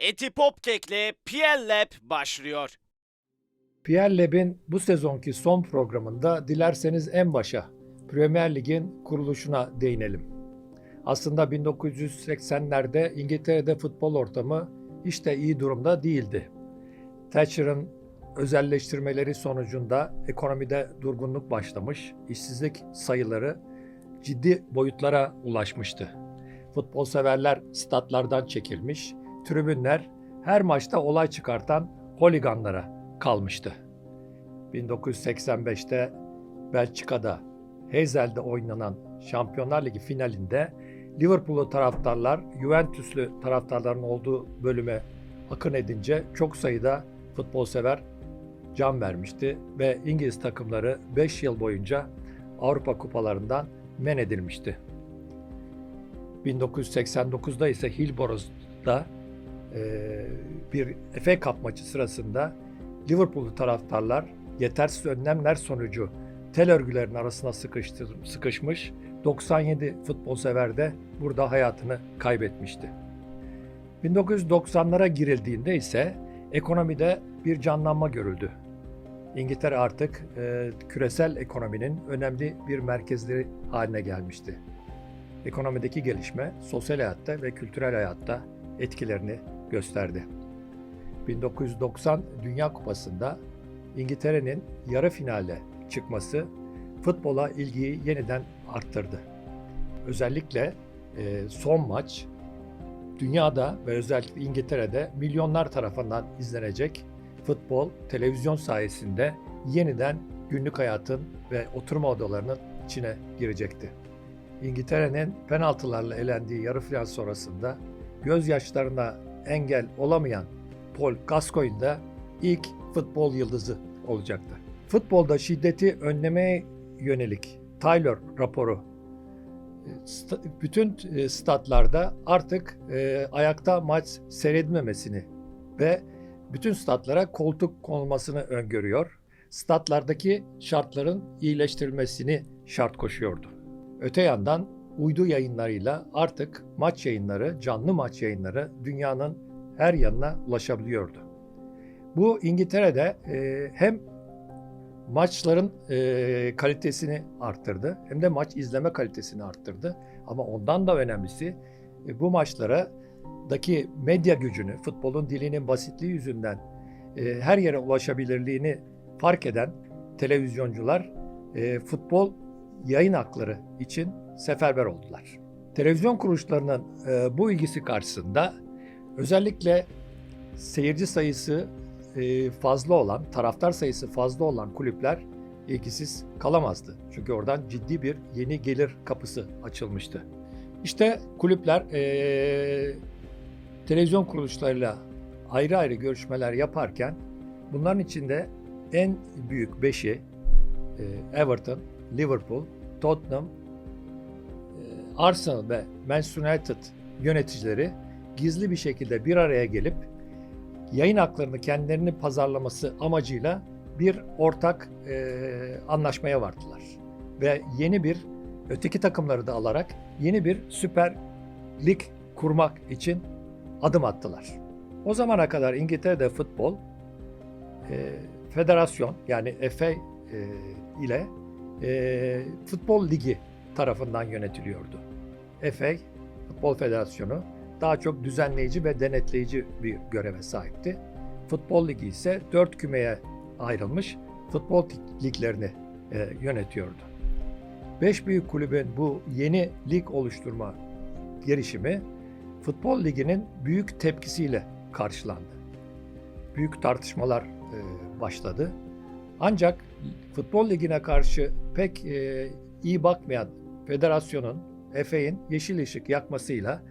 Eti Popkek'le Pierre Lab başlıyor. Pierre Leb'in bu sezonki son programında dilerseniz en başa Premier Lig'in kuruluşuna değinelim. Aslında 1980'lerde İngiltere'de futbol ortamı hiç de iyi durumda değildi. Thatcher'ın özelleştirmeleri sonucunda ekonomide durgunluk başlamış, işsizlik sayıları ciddi boyutlara ulaşmıştı. Futbol severler statlardan çekilmiş, tribünler her maçta olay çıkartan holiganlara kalmıştı. 1985'te Belçika'da Hezel'de oynanan Şampiyonlar Ligi finalinde Liverpool'lu taraftarlar Juventus'lu taraftarların olduğu bölüme akın edince çok sayıda futbol sever can vermişti ve İngiliz takımları 5 yıl boyunca Avrupa kupalarından men edilmişti. 1989'da ise Hillsborough'da bir FA Cup maçı sırasında Liverpool'lu taraftarlar yetersiz önlemler sonucu tel örgülerin arasına sıkıştı, sıkışmış 97 futbol sever de burada hayatını kaybetmişti. 1990'lara girildiğinde ise ekonomide bir canlanma görüldü. İngiltere artık e, küresel ekonominin önemli bir merkezleri haline gelmişti. Ekonomideki gelişme sosyal hayatta ve kültürel hayatta etkilerini gösterdi. 1990 Dünya Kupası'nda İngiltere'nin yarı finale çıkması futbola ilgiyi yeniden arttırdı. Özellikle e, son maç dünyada ve özellikle İngiltere'de milyonlar tarafından izlenecek futbol televizyon sayesinde yeniden günlük hayatın ve oturma odalarının içine girecekti. İngiltere'nin penaltılarla elendiği yarı final sonrasında gözyaşlarına engel olamayan Paul Gascoigne de ilk futbol yıldızı olacaktı. Futbolda şiddeti önlemeye yönelik Taylor raporu e, bütün e, statlarda artık e, ayakta maç seyredilmemesini ve bütün statlara koltuk konulmasını öngörüyor. Statlardaki şartların iyileştirilmesini şart koşuyordu. Öte yandan uydu yayınlarıyla artık maç yayınları, canlı maç yayınları dünyanın her yanına ulaşabiliyordu. Bu İngiltere'de e, hem maçların e, kalitesini arttırdı hem de maç izleme kalitesini arttırdı. Ama ondan da önemlisi e, bu maçlara daki medya gücünü, futbolun dilinin basitliği yüzünden e, her yere ulaşabilirliğini fark eden televizyoncular e, futbol yayın hakları için seferber oldular. Televizyon kuruluşlarının e, bu ilgisi karşısında özellikle seyirci sayısı e, fazla olan, taraftar sayısı fazla olan kulüpler ilgisiz kalamazdı. Çünkü oradan ciddi bir yeni gelir kapısı açılmıştı. İşte kulüpler e, televizyon kuruluşlarıyla ayrı ayrı görüşmeler yaparken bunların içinde en büyük beşi e, Everton, Liverpool, Tottenham, Arsenal ve Manchester United yöneticileri gizli bir şekilde bir araya gelip yayın haklarını kendilerini pazarlaması amacıyla bir ortak e, anlaşmaya vardılar. Ve yeni bir öteki takımları da alarak yeni bir süper lig kurmak için adım attılar. O zamana kadar İngiltere'de futbol e, federasyon yani FA e, ile e, futbol ligi tarafından yönetiliyordu. FA Futbol Federasyonu daha çok düzenleyici ve denetleyici bir göreve sahipti. Futbol Ligi ise dört kümeye ayrılmış futbol liglerini e, yönetiyordu. Beş büyük kulübün bu yeni lig oluşturma girişimi Futbol Ligi'nin büyük tepkisiyle karşılandı. Büyük tartışmalar e, başladı. Ancak Futbol Ligi'ne karşı pek e, iyi bakmayan federasyonun, FA'nin yeşil ışık yakmasıyla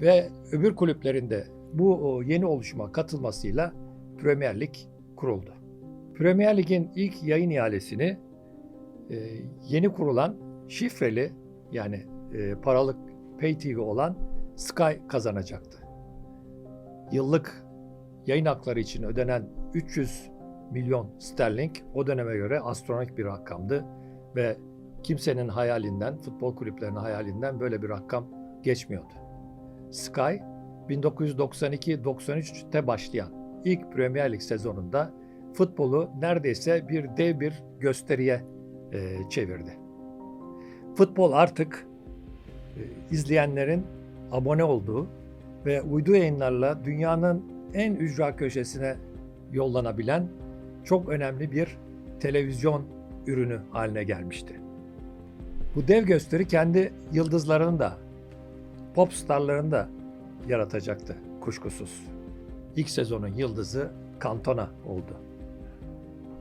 ve öbür kulüplerinde bu yeni oluşuma katılmasıyla Premier Lig kuruldu. Premier Lig'in ilk yayın ihalesini e, yeni kurulan şifreli yani e, paralık Pay TV olan Sky kazanacaktı. Yıllık yayın hakları için ödenen 300 milyon sterlin o döneme göre astronomik bir rakamdı ve kimsenin hayalinden, futbol kulüplerinin hayalinden böyle bir rakam geçmiyordu. Sky 1992-93'te başlayan ilk Premier Lig sezonunda futbolu neredeyse bir dev bir gösteriye e, çevirdi. Futbol artık e, izleyenlerin abone olduğu ve uydu yayınlarla dünyanın en ücra köşesine yollanabilen çok önemli bir televizyon ürünü haline gelmişti. Bu dev gösteri kendi yıldızlarını da, pop starlarını da yaratacaktı kuşkusuz. İlk sezonun yıldızı Cantona oldu.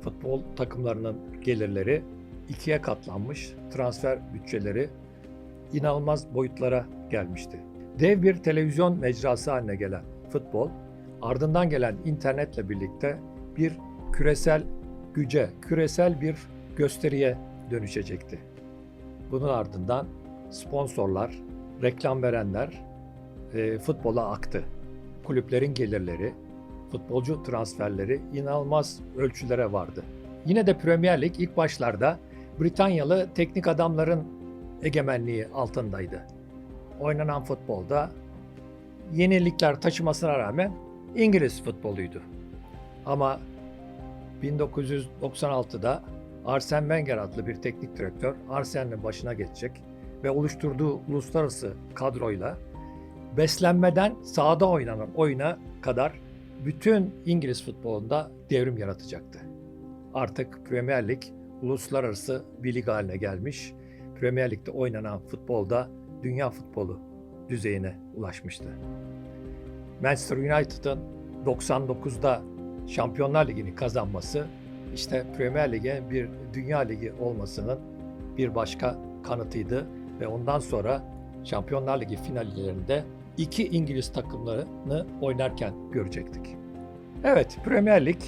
Futbol takımlarının gelirleri ikiye katlanmış, transfer bütçeleri inanılmaz boyutlara gelmişti. Dev bir televizyon mecrası haline gelen futbol, ardından gelen internetle birlikte bir küresel güce, küresel bir gösteriye dönüşecekti. Bunun ardından sponsorlar, reklam verenler e, futbola aktı. Kulüplerin gelirleri, futbolcu transferleri inanılmaz ölçülere vardı. Yine de Premier Lig ilk başlarda Britanyalı teknik adamların egemenliği altındaydı. Oynanan futbolda yenilikler taşımasına rağmen İngiliz futboluydu. Ama 1996'da Arsene Wenger adlı bir teknik direktör Arsenal'in başına geçecek ve oluşturduğu uluslararası kadroyla beslenmeden sahada oynanan oyuna kadar bütün İngiliz futbolunda devrim yaratacaktı. Artık Premier Lig uluslararası bir lig haline gelmiş. Premier Lig'de oynanan futbolda dünya futbolu düzeyine ulaşmıştı. Manchester United'ın 99'da Şampiyonlar Ligi'ni kazanması işte Premier Lig'e bir Dünya Ligi olmasının bir başka kanıtıydı ve ondan sonra Şampiyonlar Ligi finallerinde iki İngiliz takımlarını oynarken görecektik. Evet, Premier Lig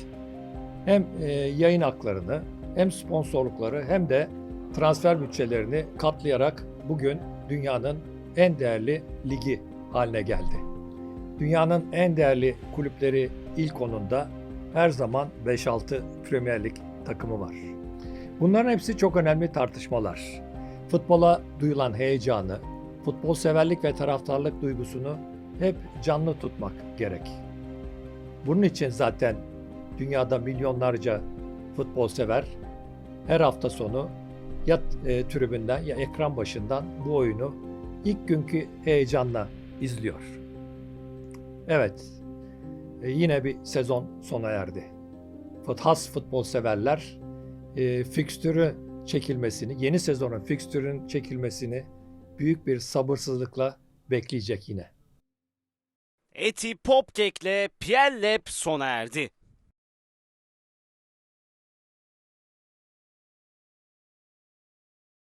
hem e, yayın haklarını hem sponsorlukları hem de transfer bütçelerini katlayarak bugün dünyanın en değerli ligi haline geldi. Dünyanın en değerli kulüpleri ilk onunda her zaman 5-6 Premier Lig takımı var. Bunların hepsi çok önemli tartışmalar. Futbola duyulan heyecanı, futbol severlik ve taraftarlık duygusunu hep canlı tutmak gerek. Bunun için zaten dünyada milyonlarca futbol sever her hafta sonu ya e, tribünden ya ekran başından bu oyunu ilk günkü heyecanla izliyor. Evet, e, yine bir sezon sona erdi. Has futbol severler e, fikstürü çekilmesini, yeni sezonun fikstürün çekilmesini büyük bir sabırsızlıkla bekleyecek yine. Eti Popkek'le Pierre Lep sona erdi.